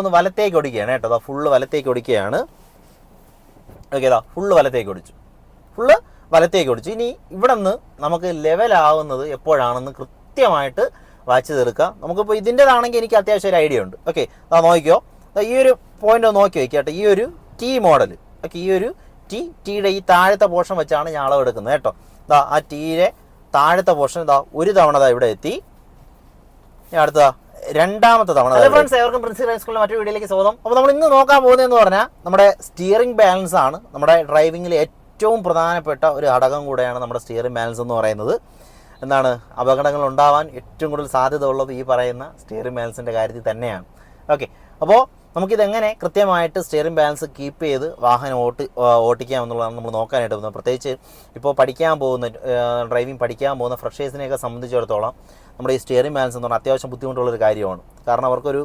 ഒന്ന് വലത്തേക്ക് ഒടിക്കുകയാണ് കേട്ടോ. അതാ ഫുള്ള് വലത്തേക്ക് ഒടിക്കുകയാണ് ഓക്കെ ഇതാ ഫുള്ള് വലത്തേക്ക് ഒടിച്ചു ഫുള്ള് വലത്തേക്ക് ഒടിച്ചു ഇനി ഇവിടെ നിന്ന് നമുക്ക് ലെവലാവുന്നത് എപ്പോഴാണെന്ന് കൃത്യമായിട്ട് വായിച്ചു തീർക്കുക നമുക്കിപ്പോൾ ഇതിന്റെതാണെങ്കിൽ എനിക്ക് അത്യാവശ്യം ഒരു ഐഡിയ ഉണ്ട്. ഓക്കെ അതാ നോക്കിയോ ഈ ഒരു പോയിന്റ് ഒന്ന് നോക്കി വയ്ക്കുക കേട്ടോ. ഈ ഒരു ടി മോഡൽ ഓക്കെ ഈ ഒരു ടി ടിയുടെ ഈ താഴത്തെ പോർഷൻ വെച്ചാണ് ഞാൻ അളവ് എടുക്കുന്നത് കേട്ടോ. ദാ ആ ടീയുടെ താഴത്തെ പോർഷൻ ഇതാ ഒരു തവണ ഇവിടെ എത്തി. ഇനി അടുത്ത രണ്ടാമത്തെ തവണ ഫ്രണ്ട്സ് പ്രിൻസിപ്പൽ മറ്റൊരു വീഡിയോയിലേക്ക് സ്വാഗതം. അപ്പോൾ നമ്മൾ ഇന്ന് നോക്കാൻ പോകുന്നതെന്ന് പറഞ്ഞാൽ നമ്മുടെ സ്റ്റിയറിംഗ് ബാലൻസ് ആണ്. നമ്മുടെ ഡ്രൈവിംഗിൽ ഏറ്റവും പ്രധാനപ്പെട്ട ഒരു ഘടകം കൂടെയാണ് നമ്മുടെ സ്റ്റിയറിംഗ് ബാലൻസ് എന്ന് പറയുന്നത്. എന്താണ്? അപകടങ്ങൾ ഉണ്ടാവാൻ ഏറ്റവും കൂടുതൽ സാധ്യത ഉള്ളത് ഈ പറയുന്ന സ്റ്റിയറിംഗ് ബാലൻസിന്റെ കാര്യത്തിൽ തന്നെയാണ്. ഓക്കെ അപ്പോൾ നമുക്കിതെങ്ങനെ കൃത്യമായിട്ട് സ്റ്റിയറിംഗ് ബാലൻസ് കീപ്പ് ചെയ്ത് വാഹനം ഓട്ടി ഓട്ടിക്കാം എന്നുള്ളതാണ് നമ്മൾ നോക്കാനായിട്ട് പോകുന്നത്. പ്രത്യേകിച്ച് ഇപ്പോൾ പഠിക്കാൻ പോകുന്ന ഡ്രൈവിംഗ് പഠിക്കാൻ പോകുന്ന ഫ്രഷേഴ്സിനെയൊക്കെ സംബന്ധിച്ചിടത്തോളം നമ്മുടെ ഈ സ്റ്റിയറിംഗ് ബാലൻസ് എന്ന് പറഞ്ഞാൽ അത്യാവശ്യം ബുദ്ധിമുട്ടുള്ളൊരു കാര്യമാണ്. കാരണം അവർക്കൊരു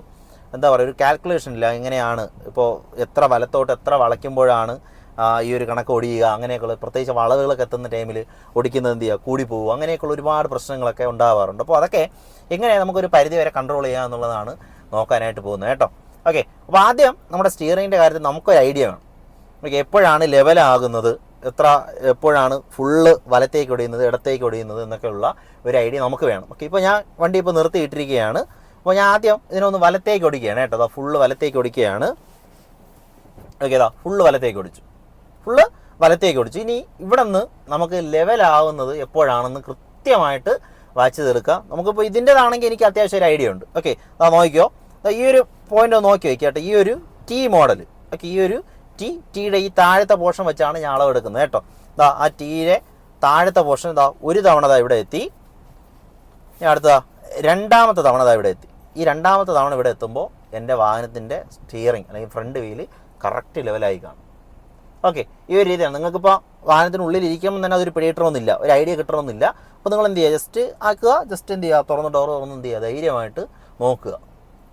എന്താ പറയുക ഒരു കാൽക്കുലേഷൻ ഇല്ല എങ്ങനെയാണ് ഇപ്പോൾ എത്ര വലത്തോട്ട് എത്ര വളയ്ക്കുമ്പോഴാണ് ഈ ഒരു കണക്ക് ഒടിയുക അങ്ങനെയൊക്കെയുള്ള പ്രത്യേകിച്ച് വളവുകളൊക്കെ എത്തുന്ന ടൈമിൽ ഒടിക്കുന്നത് എന്ത് ചെയ്യുക കൂടി പോകും അങ്ങനെയൊക്കെയുള്ള ഒരുപാട് പ്രശ്നങ്ങളൊക്കെ ഉണ്ടാവാറുണ്ട്. അപ്പോൾ അതൊക്കെ എങ്ങനെയാണ് നമുക്കൊരു പരിധി വരെ കൺട്രോൾ ചെയ്യുക എന്നുള്ളതാണ് നോക്കാനായിട്ട് പോകുന്നത് കേട്ടോ. ഓക്കെ അപ്പോൾ ആദ്യം നമ്മുടെ സ്റ്റിയറിങ്ങിന്റെ കാര്യത്തിൽ നമുക്കൊരു ഐഡിയ വേണം. ഓക്കെ എപ്പോഴാണ് ലെവലാകുന്നത് എത്ര എപ്പോഴാണ് ഫുള്ള് വലത്തേക്ക് ഒടിയുന്നത് ഇടത്തേക്ക് ഒടിയുന്നത് എന്നൊക്കെയുള്ള ഒരു ഐഡിയ നമുക്ക് വേണം. ഓക്കെ ഇപ്പോൾ ഞാൻ വണ്ടി ഇപ്പോൾ നിർത്തിയിട്ടിരിക്കുകയാണ്. അപ്പോൾ ഞാൻ ആദ്യം ഇതിനൊന്ന് വലത്തേക്ക് ഒടിക്കുകയാണ് കേട്ടോ. അതാ ഫുള്ള് വലത്തേക്ക് ഒടിക്കുകയാണ്. ഓക്കെ അതാ ഫുള്ള് വലത്തേക്ക് ഒടിച്ചു. ഫുള്ള് വലത്തേക്ക് ഒടിച്ചു. ഇനി ഇവിടെ നിന്ന് നമുക്ക് ലെവലാവുന്നത് എപ്പോഴാണെന്ന് കൃത്യമായിട്ട് വായിച്ചു തീർക്കുക നമുക്കിപ്പോൾ ഇതിന്റെതാണെങ്കിൽ എനിക്ക് അത്യാവശ്യം ഒരു ഐഡിയ ഉണ്ട്. ഓക്കെ അതാ നോക്കിയോ ഈ ഒരു പോയിന്റ് നോക്കി വയ്ക്കുക കേട്ടോ. ഈ ഒരു ടി മോഡൽ ഓക്കെ ഈ ഒരു ടി ടീയുടെ ഈ താഴത്തെ പോർഷൻ വെച്ചാണ് ഞാൻ അളവ് എടുക്കുന്നത് കേട്ടോ. ഇതാ ആ ടീയുടെ താഴത്തെ പോർഷൻ ഇതാ ഒരു തവണ ദാ ഇവിടെ എത്തി. ഞാൻ അടുത്ത രണ്ടാമത്തെ തവണ ദാ ഇവിടെ എത്തി. ഈ രണ്ടാമത്തെ തവണ ഇവിടെ എത്തുമ്പോൾ എന്റെ വാഹനത്തിന്റെ സ്റ്റിയറിംഗ് അല്ലെങ്കിൽ ഫ്രണ്ട് വീൽ കറക്റ്റ് ലെവലായി കാണും. ഓക്കെ ഈ ഒരു രീതിയാണ്. നിങ്ങൾക്കിപ്പോൾ വാഹനത്തിനുള്ളിൽ ഇരിക്കുമ്പോൾ തന്നെ അതൊരു പിടിയിട്ടണമെന്നില്ല ഒരു ഐഡിയ കിട്ടണമെന്നില്ല. അപ്പോൾ നിങ്ങൾ എന്ത് ചെയ്യുക? ജസ്റ്റ് ആക്കുക ജസ്റ്റ് എന്ത് ചെയ്യുക? തുറന്ന് ഡോർ തുറന്ന് എന്ത് ചെയ്യുക? ധൈര്യമായിട്ട് നോക്കുക.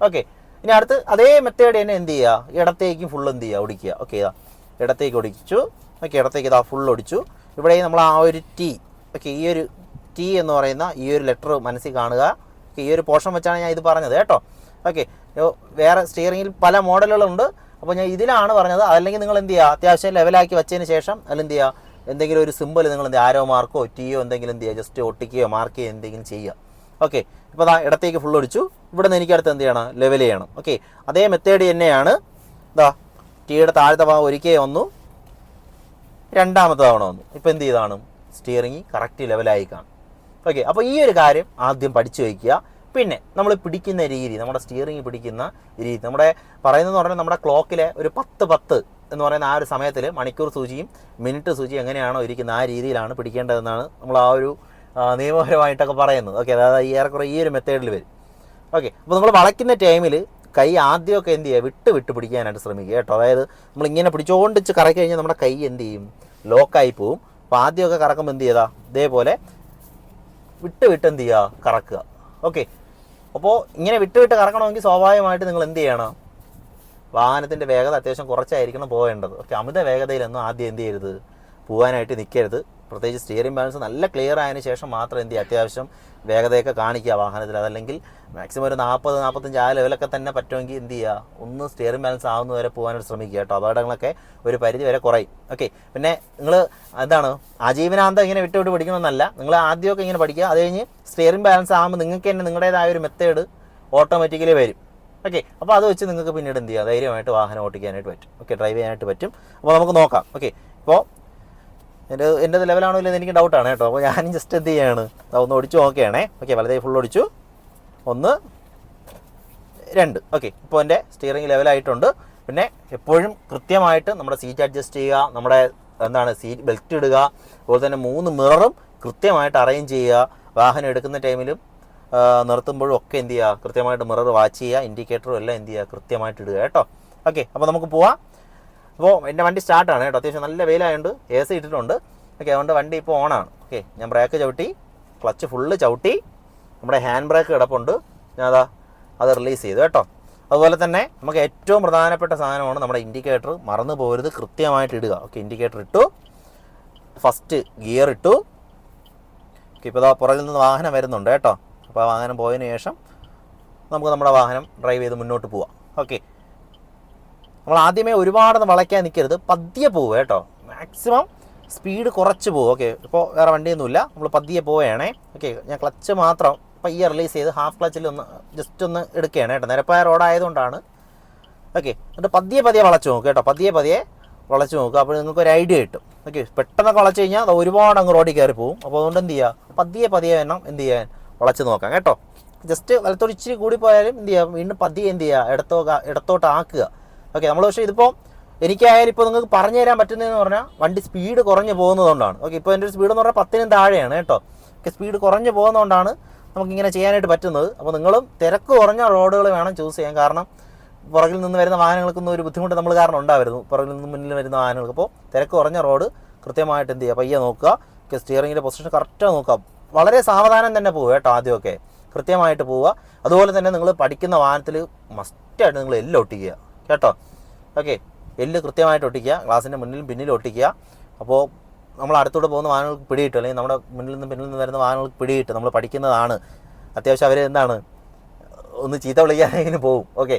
ഓക്കെ ഇനി അടുത്ത് അതേ മെത്തേഡ് തന്നെ എന്ത് ചെയ്യുക? ഇടത്തേക്കും ഫുൾ എന്ത് ചെയ്യുക? ഒടിക്കുക. ഓക്കെ ഇതാ. ഇടത്തേക്ക് ഒടിച്ചു. ഓക്കെ ഇടത്തേക്ക് ഇതാ ഫുൾ ഒടിച്ചു. ഇവിടെ നമ്മൾ ആ ഒരു ടി ഓക്കെ ഈ ഒരു ടി എന്ന് പറയുന്ന ഈ ഒരു ലെറ്റർ മനസ്സിൽ കാണുക. ഓക്കെ ഈ ഒരു പോർഷൻ വെച്ചാണ് ഞാൻ ഇത് പറഞ്ഞത് കേട്ടോ. ഓക്കെ വേറെ സ്റ്റിയറിങ്ങിൽ പല മോഡലുകളുണ്ട് അപ്പോൾ ഞാൻ ഇതിലാണ് പറഞ്ഞത്. അതല്ലെങ്കിൽ നിങ്ങൾ എന്ത് ചെയ്യുക? അത്യാവശ്യം ലെവലാക്കി വെച്ചതിന് ശേഷം അല്ലെങ്കിൽ എന്ത് ചെയ്യുക? എന്തെങ്കിലും ഒരു സിമ്പിൾ നിങ്ങൾ എന്ത് ആരോ മാർക്കോ ടീയോ എന്തെങ്കിലും എന്ത് ചെയ്യുക? ജസ്റ്റ് ഒട്ടിക്കുകയോ മാർക്ക് ചെയ്യുകയോ എന്തെങ്കിലും ചെയ്യുക. ഓക്കെ ഇപ്പോൾ ദാ ഇടത്തേക്ക് ഫുൾ ഒടിച്ചു. ഇവിടെ നിന്ന് എനിക്ക് അടുത്ത് എന്ത് ചെയ്യണം? ലെവൽ ചെയ്യണം. ഓക്കെ അതേ മെത്തേഡ് തന്നെയാണ് ഇതാ ടീയുടെ താഴത്തെ ഭാഗം ഒരിക്കൽ വന്നു. രണ്ടാമത്തെ തവണ വന്നു. ഇപ്പോൾ എന്ത് ചെയ്താണ്? സ്റ്റിയറിംഗ് കറക്റ്റ് ലെവലായി കാണും. ഓക്കെ അപ്പോൾ ഈ ഒരു കാര്യം ആദ്യം പഠിച്ചു വയ്ക്കുക പിന്നെ നമ്മൾ പിടിക്കുന്ന രീതി നമ്മുടെ സ്റ്റിയറിംഗ് പിടിക്കുന്ന രീതി നമ്മുടെ പറയുന്നതെന്ന് പറഞ്ഞാൽ നമ്മുടെ ക്ലോക്കിലെ ഒരു പത്ത് പത്ത് എന്ന് പറയുന്ന ആ ഒരു സമയത്തിൽ മണിക്കൂർ സൂചിയും മിനിറ്റ് സൂചിയും എങ്ങനെയാണോ ഇരിക്കുന്ന ആ രീതിയിലാണ് പിടിക്കേണ്ടതെന്നാണ് നമ്മൾ ആ ഒരു നിയമപരമായിട്ടൊക്കെ പറയുന്നു ഓക്കെ അതായത് ഏറെക്കുറെ ഈ ഒരു മെത്തേഡിൽ വരും. ഓക്കെ അപ്പോൾ നിങ്ങൾ വളയ്ക്കുന്ന ടൈമിൽ കൈ ആദ്യമൊക്കെ എന്ത് ചെയ്യുക? വിട്ട് വിട്ട് പിടിക്കാനായിട്ട് ശ്രമിക്കുക കേട്ടോ. അതായത് നമ്മൾ ഇങ്ങനെ പിടിച്ചുകൊണ്ട് വെച്ച് കറക്കി കഴിഞ്ഞാൽ നമ്മുടെ കൈ എന്ത് ചെയ്യും? ലോക്കായി പോവും. അപ്പോൾ ആദ്യമൊക്കെ കറക്കുമ്പോൾ എന്ത് ചെയ്താ? ഇതേപോലെ വിട്ട് വിട്ട് എന്ത് ചെയ്യുക? കറക്കുക. ഓക്കെ അപ്പോൾ ഇങ്ങനെ വിട്ട് വിട്ട് കറക്കണമെങ്കിൽ സ്വാഭാവികമായിട്ട് നിങ്ങൾ എന്ത് ചെയ്യണം? വാഹനത്തിന്റെ വേഗത അത്യാവശ്യം കുറച്ചായിരിക്കണം പോകേണ്ടത് ഓക്കെ അമിത വേഗതയിലൊന്നും ആദ്യം എന്ത് ചെയ്യരുത്? പോകാനായിട്ട് നിൽക്കരുത് പ്രത്യേകിച്ച് സ്റ്റിയറിംഗ് ബാലൻസ് നല്ല ക്ലിയർ ആയതിനു ശേഷം മാത്രം എന്ത് ചെയ്യുക? അത്യാവശ്യം വേഗതയൊക്കെ കാണിക്കുക വാഹനത്തിൽ. അതല്ലെങ്കിൽ മാക്സിമം ഒരു നാൽപ്പത് നാൽപ്പത്തഞ്ച് ആ ലെവലൊക്കെ തന്നെ പറ്റുമെങ്കിൽ എന്ത് ചെയ്യുക? ഒന്ന് സ്റ്റിയറിംഗ് ബാലൻസ് ആവുന്ന വരെ പോകാനായിട്ട് ശ്രമിക്കുക കേട്ടോ. അപകടങ്ങളൊക്കെ ഒരു പരിധി വരെ കുറയും. ഓക്കെ പിന്നെ നിങ്ങൾ എന്താണ്? ആജീവനാന്തം ഇങ്ങനെ വിട്ടുവിട്ട് വിട്ട് പഠിക്കണമെന്നല്ല. നിങ്ങൾ ആദ്യമൊക്കെ ഇങ്ങനെ പഠിക്കുക. അത് കഴിഞ്ഞ് സ്റ്റിയറിംഗ് ബാലൻസ് ആകുമ്പോൾ നിങ്ങൾക്ക് തന്നെ നിങ്ങളുടേതായ ഒരു മെത്തേഡ് ഓട്ടോമാറ്റിക്കലി വരും. ഓക്കെ അപ്പോൾ അത് വെച്ച് നിങ്ങൾക്ക് പിന്നീട് എന്ത് ചെയ്യുക? ധൈര്യമായിട്ട് വാഹനം ഓട്ടിക്കാനായിട്ട് പറ്റും. ഓക്കെ ഡ്രൈവ് ചെയ്യാനായിട്ട് പറ്റും. അപ്പോൾ നമുക്ക് നോക്കാം. ഓക്കെ ഇപ്പോൾ എന്റെ എന്റെ ലെവലാണോ ഇല്ലെന്ന് എനിക്ക് ഡൗട്ടാണ് കേട്ടോ. അപ്പോൾ ഞാനും ജസ്റ്റ് എന്ത് ചെയ്യാണ്? ഒന്ന് ഒടിച്ചു നോക്കുകയാണേ ഓക്കെ വലതേ ഫുൾ ഒടിച്ചു. ഒന്ന് രണ്ട്. ഓക്കെ ഇപ്പോൾ എന്റെ സ്റ്റിയറിംഗ് ലെവലായിട്ടുണ്ട് പിന്നെ എപ്പോഴും കൃത്യമായിട്ട് നമ്മുടെ സീറ്റ് അഡ്ജസ്റ്റ് ചെയ്യുക നമ്മുടെ എന്താണ് സീറ്റ് ബെൽറ്റ് ഇടുക അതുപോലെ തന്നെ മൂന്ന് മിററും കൃത്യമായിട്ട് അറേഞ്ച് ചെയ്യുക. വാഹനം എടുക്കുന്ന ടൈമിലും നിർത്തുമ്പോഴും ഒക്കെ എന്ത് ചെയ്യുക? കൃത്യമായിട്ട് മിറർ വാച്ച് ചെയ്യുക ഇൻഡിക്കേറ്ററും എല്ലാം എന്ത് ചെയ്യുക? കൃത്യമായിട്ട് ഇടുക കേട്ടോ. ഓക്കെ അപ്പോൾ നമുക്ക് പോവാം. അപ്പോൾ എന്റെ വണ്ടി സ്റ്റാർട്ടാണ് കേട്ടോ. അത്യാവശ്യം നല്ല വെയിലായതുകൊണ്ട് എ സി ഇട്ടിട്ടുണ്ട്. ഓക്കെ അതുകൊണ്ട് വണ്ടി ഇപ്പോൾ ഓണാണ് ഓക്കെ ഞാൻ ബ്രേക്ക് ചവിട്ടി ക്ലച്ച് ഫുള്ള് ചവിട്ടി നമ്മുടെ ഹാൻഡ് ബ്രേക്ക് കിടപ്പുണ്ട്. ഞാൻ അതാ അത് റിലീസ് ചെയ്തു കേട്ടോ. അതുപോലെ തന്നെ നമുക്ക് ഏറ്റവും പ്രധാനപ്പെട്ട സാധനമാണ് നമ്മുടെ ഇൻഡിക്കേറ്റർ മറന്നു പോരുത് കൃത്യമായിട്ട് ഇടുക. ഓക്കെ ഇൻഡിക്കേറ്റർ ഇട്ടു. ഫസ്റ്റ് ഗിയർ ഇട്ടു. ഓക്കെ ഇപ്പോൾ ഇതാ പുറകിൽ നിന്ന് വാഹനം വരുന്നുണ്ട് കേട്ടോ. അപ്പോൾ ആ വാഹനം പോയതിന് ശേഷം നമുക്ക് നമ്മുടെ വാഹനം ഡ്രൈവ് ചെയ്ത് മുന്നോട്ട് പോവാം. ഓക്കെ നമ്മൾ ആദ്യമേ ഒരുപാടൊന്നും വളയ്ക്കാൻ നിൽക്കരുത് പതിയെ പോവുക കേട്ടോ. മാക്സിമം സ്പീഡ് കുറച്ച് പോകും ഓക്കെ ഇപ്പോൾ വേറെ വണ്ടിയൊന്നുമില്ല. നമ്മൾ പതിയെ പോവുകയാണേ. ഓക്കെ ഞാൻ ക്ലച്ച് മാത്രം പയ്യെ റിലീസ് ചെയ്ത് ഹാഫ് ക്ലച്ചിൽ ഒന്ന് ജസ്റ്റ് ഒന്ന് എടുക്കുകയാണ് കേട്ടോ. നിരപ്പായ റോഡായതുകൊണ്ടാണ് ഓക്കെ എന്നിട്ട് പതിയെ പതിയെ വളച്ച് നോക്കുക കേട്ടോ. പതിയെ പതിയെ വളച്ച് നോക്കുക അപ്പോൾ നിങ്ങൾക്ക് ഒരു ഐഡിയ കിട്ടും. ഓക്കെ പെട്ടെന്നൊക്കെ വളച്ച് കഴിഞ്ഞാൽ അത് ഒരുപാട് അങ്ങ് റോഡിൽ കയറി പോകും അപ്പോൾ അതുകൊണ്ട് എന്ത് ചെയ്യുക പതിയെ പതിയെ വേണം എന്ത് ചെയ്യാൻ? വളച്ച് നോക്കാം കേട്ടോ. ജസ്റ്റ് വലത്തോട് ഇച്ചിരി കൂടി പോയാലും എന്ത് ചെയ്യുക വീണ്ടും പതിയെ എന്ത് ചെയ്യുക ഇടത്തോ ഇടത്തോട്ട് ആക്കുക. ഓക്കെ നമ്മൾ പക്ഷേ ഇതിപ്പോൾ എനിക്കായാലും ഇപ്പോൾ നിങ്ങൾക്ക് പറഞ്ഞു തരാൻ പറ്റുന്നതെന്ന് പറഞ്ഞാൽ വണ്ടി സ്പീഡ് കുറഞ്ഞു പോകുന്നതുകൊണ്ടാണ്. ഓക്കെ ഇപ്പോൾ എന്റെ ഒരു സ്പീഡ് എന്ന് പറഞ്ഞാൽ പത്തിനും താഴെയാണ് കേട്ടോ. ഓക്കെ സ്പീഡ് കുറഞ്ഞു പോകുന്നതുകൊണ്ടാണ് നമുക്കിങ്ങനെ ചെയ്യാനായിട്ട് പറ്റുന്നത്. അപ്പോൾ നിങ്ങളും തിരക്ക് കുറഞ്ഞ റോഡുകൾ വേണം ചൂസ് ചെയ്യാൻ. കാരണം പുറകിൽ നിന്ന് വരുന്ന വാഹനങ്ങൾക്കൊന്നും ഒരു ബുദ്ധിമുട്ട് നമ്മൾ കാരണം ഉണ്ടാവരുന്നു പുറകിൽ നിന്ന് മുന്നിൽ വരുന്ന വാഹനങ്ങൾക്ക്. അപ്പോൾ തിരക്ക് കുറഞ്ഞ റോഡ് കൃത്യമായിട്ട് എന്ത് ചെയ്യുക? പയ്യെ നോക്കുക. ഓക്കെ സ്റ്റിയറിങ്ങിന്റെ പൊസിഷൻ കറക്റ്റാണ് നോക്കുക. വളരെ സാവധാനം തന്നെ പോവുക കേട്ടോ ആദ്യമൊക്കെ. കൃത്യമായിട്ട് പോവുക. അതുപോലെ തന്നെ നിങ്ങൾ പഠിക്കുന്ന വാഹനത്തിൽ മസ്റ്റായിട്ട് നിങ്ങൾ എല്ലാം ഒട്ടിക്കുക. കേട്ടോ? ഓക്കെ എല്ല് കൃത്യമായിട്ട് ഒട്ടിക്കുക. ഗ്ലാസിന്റെ മുന്നിലും പിന്നിലും ഒട്ടിക്കുക. അപ്പോൾ നമ്മൾ അടുത്തൂടെ പോകുന്ന വാഹനങ്ങൾക്ക് പിടിയിട്ട്. അല്ലെങ്കിൽ നമ്മുടെ മുന്നിൽ നിന്ന് പിന്നിൽ നിന്ന് വരുന്ന വാഹനങ്ങൾക്ക് പിടിയിട്ട്. നമ്മൾ പഠിക്കുന്നതാണ്. അത്യാവശ്യം അവരെ എന്താണ്? ഒന്ന് ചീത്ത വിളിക്കാനെങ്കിലും പോകും ഓക്കെ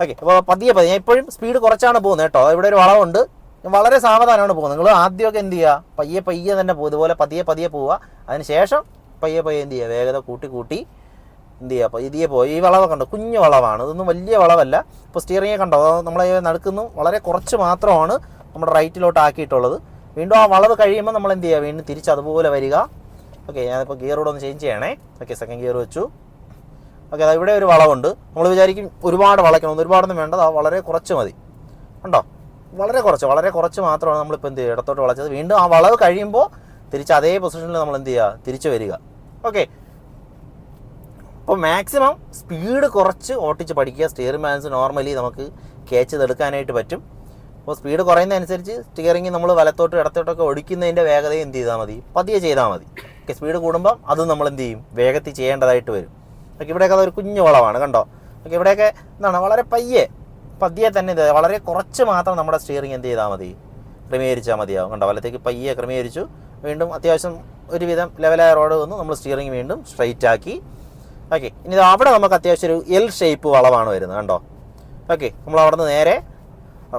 ഓക്കെ അപ്പോൾ പതിയെ പതിയെ. ഇപ്പോഴും സ്പീഡ് കുറച്ചാണ് പോകുന്നത് കേട്ടോ. ഇവിടെ ഒരു വളവുണ്ട്. വളരെ സാവധാനമാണ് പോകുന്നത്. നിങ്ങൾ ആദ്യമൊക്കെ എന്ത് ചെയ്യുക? പയ്യെ പയ്യെ തന്നെ പോകും ഇതുപോലെ പതിയെ പതിയെ പോവുക. അതിന് ശേഷം പയ്യെ പയ്യെ എന്ത് ചെയ്യുക? വേഗത കൂട്ടി കൂട്ടി എന്ത് ചെയ്യുക അപ്പോൾ ഇതേ പോയി ഈ വളവ് കണ്ടോ? കുഞ്ഞു വളവാണ്. ഇതൊന്നും വലിയ വളവല്ല. ഇപ്പോൾ സ്റ്റിയറിംഗ് കണ്ടോ? നമ്മളെ നടക്കുന്നു. വളരെ കുറച്ച് മാത്രമാണ് നമ്മുടെ റൈറ്റിലോട്ട് ആക്കിയിട്ടുള്ളത്. വീണ്ടും ആ വളവ് കഴിയുമ്പോൾ നമ്മൾ എന്ത് ചെയ്യുക വീണ്ടും തിരിച്ച് അതുപോലെ വരിക. ഓക്കെ ഞാനിപ്പോൾ ഗിയർ കൂടെ ഒന്ന് ചേഞ്ച് ചെയ്യണേ. ഓക്കെ സെക്കൻഡ് ഗിയർ വെച്ചു. ഓക്കെ അതാ ഇവിടെ ഒരു വളവുണ്ട്. നമ്മൾ വിചാരിക്കും ഒരുപാട് വളയ്ക്കണം. ഒരുപാടൊന്നും വേണ്ടത് വളരെ കുറച്ച് മതി. ഉണ്ടോ വളരെ കുറച്ച് വളരെ കുറച്ച് മാത്രമാണ് നമ്മളിപ്പോൾ എന്ത് ചെയ്യുക ഇടത്തോട്ട് വളച്ചത്. വീണ്ടും ആ വളവ് കഴിയുമ്പോൾ തിരിച്ച് അതേ പൊസിഷനിൽ നമ്മൾ എന്ത് ചെയ്യുക തിരിച്ച് വരിക. ഓക്കെ അപ്പോൾ മാക്സിമം സ്പീഡ് കുറച്ച് ഓട്ടിച്ച് പഠിക്കുക. സ്റ്റിയറിംഗ് ബാലൻസ് നോർമലി നമുക്ക് കേച്ച് തെടുക്കാനായിട്ട് പറ്റും. അപ്പോൾ സ്പീഡ് കുറയുന്നതനുസരിച്ച് സ്റ്റിയറിംഗ് നമ്മൾ വലത്തോട്ട് ഇടത്തോട്ടൊക്കെ ഒടിക്കുന്നതിന്റെ വേഗത എന്ത് ചെയ്താൽ മതി? പതിയെ ചെയ്താൽ മതി. ഓക്കെ സ്പീഡ് കൂടുമ്പം അതും നമ്മൾ എന്ത് ചെയ്യും? വേഗത്തിൽ ചെയ്യേണ്ടതായിട്ട് വരും. ഓക്കെ ഇവിടെയൊക്കെ അതൊരു കുഞ്ഞു വളവാണ് കണ്ടോ? ഓക്കെ ഇവിടെയൊക്കെ എന്താണ്? വളരെ പയ്യെ പതിയെ തന്നെ വളരെ കുറച്ച് മാത്രം നമ്മുടെ സ്റ്റിയറിംഗ് എന്ത് ചെയ്താൽ മതി? ക്രമീകരിച്ചാൽ മതിയാവും കണ്ടോ? വലത്തേക്ക് പയ്യെ ക്രമീകരിച്ചു. വീണ്ടും അത്യാവശ്യം ഒരുവിധം ലെവലായ റോഡ് വന്ന്. നമ്മൾ സ്റ്റിയറിംഗ് വീണ്ടും സ്ട്രൈറ്റ് ആക്കി. ഓക്കെ ഇനി ഇത് അവിടെ നമുക്ക് അത്യാവശ്യം ഒരു എൽ ഷേപ്പ് വളവാണ് വരുന്നത് കണ്ടോ? ഓക്കെ നമ്മൾ അവിടെ നിന്ന് നേരെ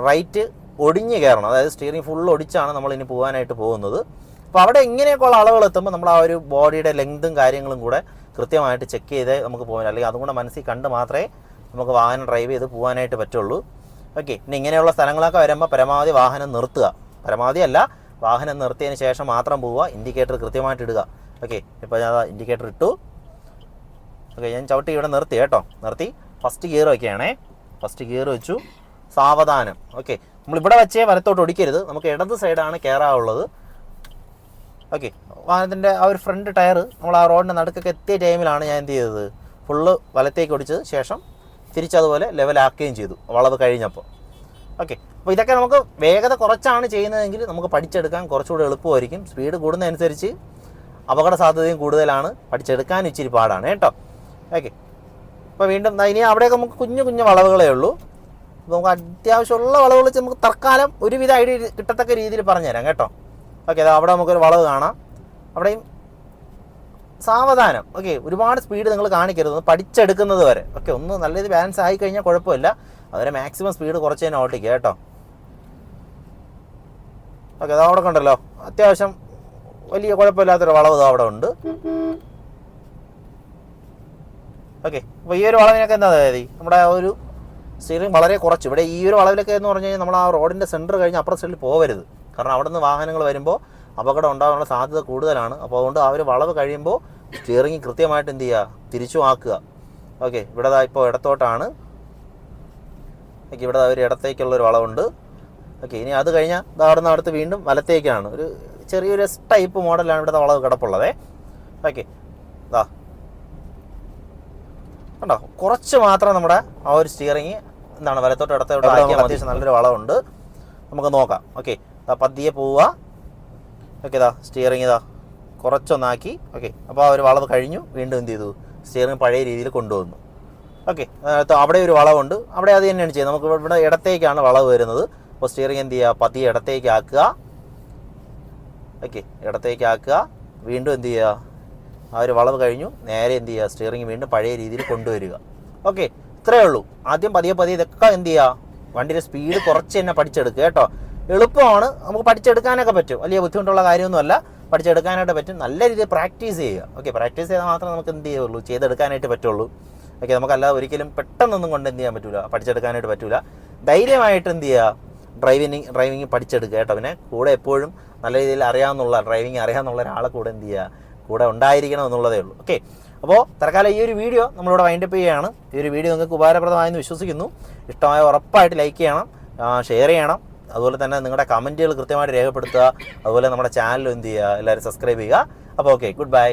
റൈറ്റ് ഒടിഞ്ഞ് കയറണം. അതായത് സ്റ്റിയറിംഗ് ഫുൾ ഒടിച്ചാണ് നമ്മൾ ഇനി പോകാനായിട്ട് പോകുന്നത്. അപ്പോൾ അവിടെ ഇങ്ങനെയൊക്കെയുള്ള അളവുകൾ എത്തുമ്പോൾ നമ്മൾ ആ ഒരു ബോഡിയുടെ ലെങ്തും കാര്യങ്ങളും കൂടെ കൃത്യമായിട്ട് ചെക്ക് ചെയ്ത് നമുക്ക് പോകാൻ അല്ലെങ്കിൽ അതും കൂടെ മനസ്സിൽ കണ്ട് മാത്രമേ നമുക്ക് വാഹനം ഡ്രൈവ് ചെയ്ത് പോകാനായിട്ട് പറ്റുള്ളൂ. ഓക്കെ ഇനി ഇങ്ങനെയുള്ള സ്ഥലങ്ങളൊക്കെ വരുമ്പോൾ പരമാവധി വാഹനം നിർത്തുക. പരമാവധി അല്ല വാഹനം നിർത്തിയതിന് ശേഷം മാത്രം പോവുക ഇൻഡിക്കേറ്റർ കൃത്യമായിട്ട് ഇടുക. ഓക്കെ ഇപ്പോൾ ഞാൻ ഇൻഡിക്കേറ്റർ ഇട്ടു. ഓക്കെ ഞാൻ ചവിട്ടി ഇവിടെ നിർത്തി കേട്ടോ. നിർത്തി. ഫസ്റ്റ് ഗിയർ വയ്ക്കുകയാണേ ഫസ്റ്റ് ഗിയർ വെച്ചു. സാവധാനം. ഓക്കെ നമ്മളിവിടെ വെച്ചേ വലത്തോട്ട് ഒടിക്കരുത് നമുക്ക് ഇടത് സൈഡാണ് കയറാവുള്ളത് ഓക്കെ വാഹനത്തിന്റെ ആ ഒരു ഫ്രണ്ട് ടയർ നമ്മൾ ആ റോഡിന്റെ നടുക്കൊക്കെ എത്തിയ ടൈമിലാണ് ഞാൻ എന്ത് ചെയ്തത്? ഫുള്ള് വലത്തേക്ക് ഒടിച്ചത് ശേഷം തിരിച്ചതുപോലെ ലെവലാക്കുകയും ചെയ്തു. വളവ് കഴിഞ്ഞപ്പോൾ. ഓക്കെ അപ്പോൾ ഇതൊക്കെ നമുക്ക് വേഗത കുറച്ചാണ് ചെയ്യുന്നതെങ്കിൽ നമുക്ക് പഠിച്ചെടുക്കാൻ കുറച്ചുകൂടി എളുപ്പമായിരിക്കും. സ്പീഡ് കൂടുന്നതനുസരിച്ച് അപകട സാധ്യതയും കൂടുതലാണ്. പഠിച്ചെടുക്കാൻ ഇച്ചിരി പാടാണ് കേട്ടോ. ഓക്കെ അപ്പോൾ വീണ്ടും ഇനി അവിടെയൊക്കെ നമുക്ക് കുഞ്ഞു കുഞ്ഞു വളവുകളേ ഉള്ളൂ. നമുക്ക് അത്യാവശ്യമുള്ള വളവുകൾ വെച്ച് നമുക്ക് തൽക്കാലം ഒരുവിധ ഐഡിയ കിട്ടത്തക്ക രീതിയിൽ പറഞ്ഞുതരാം കേട്ടോ. ഓക്കെ അത് അവിടെ നമുക്കൊരു വളവ് കാണാം. അവിടെയും സാവധാനം. ഓക്കെ ഒരുപാട് സ്പീഡ് നിങ്ങൾ കാണിക്കരുത്. പഠിച്ചെടുക്കുന്നത് വരെ. ഓക്കെ ഒന്ന് നല്ല രീതിയിൽ ബാലൻസ് ആയി കഴിഞ്ഞാൽ കുഴപ്പമില്ല. അതുവരെ മാക്സിമം സ്പീഡ് കുറച്ച് തന്നെ ഓട്ടിക്കുക കേട്ടോ. ഓക്കെ അത് അവിടെ കണ്ടല്ലോ. അത്യാവശ്യം വലിയ കുഴപ്പമില്ലാത്തൊരു വളവ് അവിടെ ഉണ്ട്. ഓക്കെ അപ്പോൾ ഈ ഒരു വളവിനൊക്കെ എന്താ അതായത്? നമ്മുടെ ഒരു സ്റ്റിയറിംഗ് വളരെ കുറച്ച്. ഇവിടെ ഈ ഒരു വളവിലൊക്കെ എന്ന് പറഞ്ഞു കഴിഞ്ഞാൽ നമ്മൾ ആ റോഡിന്റെ സെന്റർ കഴിഞ്ഞ് അപ്പുറം സൈഡിൽ പോകരുത് കാരണം അവിടെ നിന്ന് വാഹനങ്ങൾ വരുമ്പോൾ അപകടം ഉണ്ടാകാനുള്ള സാധ്യത കൂടുതലാണ്. അപ്പോൾ അതുകൊണ്ട് ആ ഒരു വളവ് കഴിയുമ്പോൾ സ്റ്റിയറിംഗ് കൃത്യമായിട്ട് എന്ത് ചെയ്യുക തിരിച്ചു ആക്കുക. ഓക്കെ ഇവിടെ ഇപ്പോൾ ഇടത്തോട്ടാണ്. ഓക്കെ ഇവിടെ ഒരു ഇടത്തേക്കുള്ള ഒരു വളവുണ്ട്. ഓക്കെ ഇനി അത് കഴിഞ്ഞാൽ നിന്ന് അടുത്ത് വീണ്ടും വലത്തേക്കാണ്. ഒരു ചെറിയൊരു എസ് ടൈപ്പ് മോഡലാണ് ഇവിടുത്തെ വളവ് കിടപ്പുള്ളത്. ഓക്കെ ദാ. കണ്ടോ കുറച്ച് മാത്രം നമ്മുടെ ആ ഒരു സ്റ്റിയറിങ് എന്താണ് വലത്തോട്ട് ഇടത്തോട്ട് ആക്കിയാൽ. അത്യാവശ്യം നല്ലൊരു വളമുണ്ട് നമുക്ക് നോക്കാം. ഓക്കെ പതിയെ പോവുക. ഓക്കെ ഇതാ സ്റ്റിയറിങ് ഇതാ കുറച്ചൊന്നാക്കി. ഓക്കെ അപ്പോൾ ആ ഒരു വളവ് കഴിഞ്ഞു. വീണ്ടും എന്ത് ചെയ്തു? സ്റ്റിയറിങ് പഴയ രീതിയിൽ കൊണ്ടുവന്നു. ഓക്കെ അവിടെ ഒരു വളവുണ്ട്. അവിടെ അത് തന്നെയാണ് ചെയ്യുന്നത്. നമുക്ക് ഇവിടെ ഇടത്തേക്കാണ് വളവ് വരുന്നത്. അപ്പോൾ സ്റ്റിയറിങ് എന്ത് ചെയ്യുക? പതിയെ ഇടത്തേക്ക് ആക്കുക. ഓക്കെ ഇടത്തേക്ക് ആക്കുക. വീണ്ടും എന്ത് ചെയ്യുക? ആ ഒരു വളവ് കഴിഞ്ഞു. നേരെ എന്ത് ചെയ്യുക? സ്റ്റിയറിംഗ് വീണ്ടും പഴയ രീതിയിൽ കൊണ്ടുവരിക. ഓക്കെ ഇത്രയേ ഉള്ളൂ. ആദ്യം പതിയെ പതിയെ ഇതൊക്കെ എന്ത് ചെയ്യുക? വണ്ടിയുടെ സ്പീഡ് കുറച്ച് തന്നെ പഠിച്ചെടുക്കുക കേട്ടോ. എളുപ്പമാണ്. നമുക്ക് പഠിച്ചെടുക്കാനൊക്കെ പറ്റും. വലിയ ബുദ്ധിമുട്ടുള്ള കാര്യമൊന്നുമല്ല. പഠിച്ചെടുക്കാനായിട്ട് പറ്റും. നല്ല രീതിയിൽ പ്രാക്ടീസ് ചെയ്യുക. ഓക്കെ പ്രാക്ടീസ് ചെയ്താൽ മാത്രമേ നമുക്ക് എന്ത് ചെയ്യുള്ളൂ? ചെയ്തെടുക്കാനായിട്ട് പറ്റുള്ളൂ. ഓക്കെ നമുക്കല്ലാതെ ഒരിക്കലും പെട്ടെന്നൊന്നും കൊണ്ട് എന്ത് ചെയ്യാൻ പറ്റില്ല പഠിച്ചെടുക്കാനായിട്ട് പറ്റില്ല ധൈര്യമായിട്ട് എന്ത് ചെയ്യുക? ഡ്രൈവിംഗ് ഡ്രൈവിംഗ് പഠിച്ചെടുക്കുക കേട്ടോ. പിന്നെ കൂടെ എപ്പോഴും നല്ല രീതിയിൽ അറിയാമെന്നുള്ള ഡ്രൈവിംഗ് അറിയാമെന്നുള്ള ഒരാളെ കൂടെ എന്ത് ചെയ്യുക? കൂടെ ഉണ്ടായിരിക്കണം എന്നുള്ളതേ ഉള്ളൂ. ഓക്കെ അപ്പോൾ തൽക്കാലം ഈ ഒരു വീഡിയോ നമ്മളിവിടെ വൈൻഡപ്പ് ചെയ്യുകയാണ്. ഈ ഒരു വീഡിയോ നിങ്ങൾക്ക് ഉപകാരപ്രദമായെന്ന് വിശ്വസിക്കുന്നു. ഇഷ്ടമായ ഉറപ്പായിട്ട് ലൈക്ക് ചെയ്യണം. ഷെയർ ചെയ്യണം. അതുപോലെ തന്നെ നിങ്ങളുടെ കമന്റുകൾ കൃത്യമായിട്ട് രേഖപ്പെടുത്തുക. അതുപോലെ നമ്മുടെ ചാനൽ എന്ത് ചെയ്യുക? എല്ലാവരും സബ്സ്ക്രൈബ് ചെയ്യുക. അപ്പോൾ ഓക്കെ ഗുഡ് ബൈ